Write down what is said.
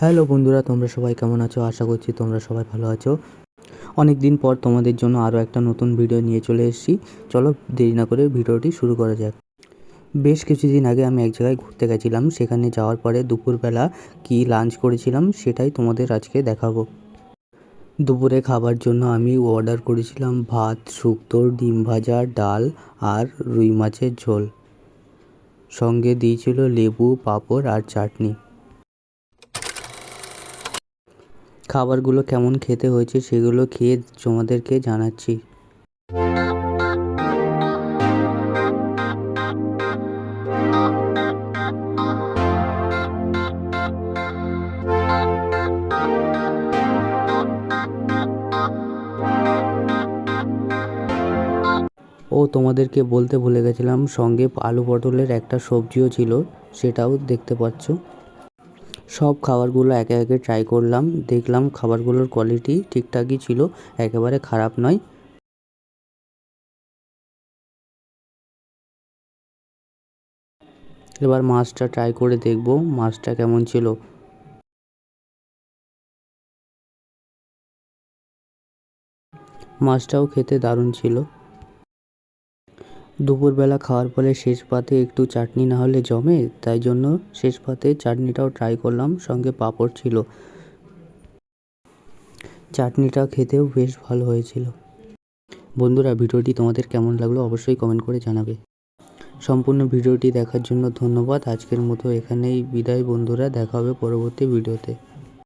Hello বন্ধুরা, তোমরা সবাই কেমন আছো? আশা করছি তোমরা সবাই ভালো আছো। অনেক দিন পর তোমাদের জন্য আরও একটা নতুন ভিডিও নিয়ে চলে এসেছি। চলো দেরি না করে ভিডিওটি শুরু করা যাক। বেশ কিছুদিন আগে আমি এক জায়গায় ঘুরতে গেছিলাম। সেখানে যাওয়ার পরে দুপুরবেলা কি লাঞ্চ করেছিলাম সেটাই তোমাদের আজকে দেখাবো। দুপুরে খাবার জন্য আমি অর্ডার করেছিলাম ভাত, শুক্তো, ডিম ভাজা, ডাল আর রুই মাছের ঝোল। সঙ্গে দিয়েছিল লেবু, পাঁপড় আর চাটনি। খাবারগুলো কেমন খেতে হয়েছে সেগুলো খেয়ে তোমাদেরকে জানাচ্ছি। ও, তোমাদেরকে বলতে ভুলে গেছিলাম, সঙ্গে আলু পটলের একটা সবজিও ছিল, সেটাও দেখতে পাচ্ছ। সব খাবারগুলো একে একে ট্রাই করলাম, দেখলাম খাবারগুলোর কোয়ালিটি ঠিকঠাকই ছিল, একেবারে খারাপ নয়। এবার মাছটা ট্রাই করে দেখব, মাছটা কেমন ছিল। মাছটাও খেতে দারুণ ছিল। দুপুরবেলা খাওয়ার পরে শেষ পাতে একটু চাটনি না হলে জমে, তাই জন্য শেষ পাতে চাটনিটাও ট্রাই করলাম, সঙ্গে পাঁপড় ছিল। চাটনিটা খেতেও বেশ ভালো হয়েছিল। বন্ধুরা, ভিডিওটি তোমাদের কেমন লাগল অবশ্যই কমেন্ট করে জানাবে। সম্পূর্ণ ভিডিওটি দেখার জন্য ধন্যবাদ। আজকের মতো এখানেই বিদায় বন্ধুরা, দেখা হবে পরবর্তী ভিডিওতে।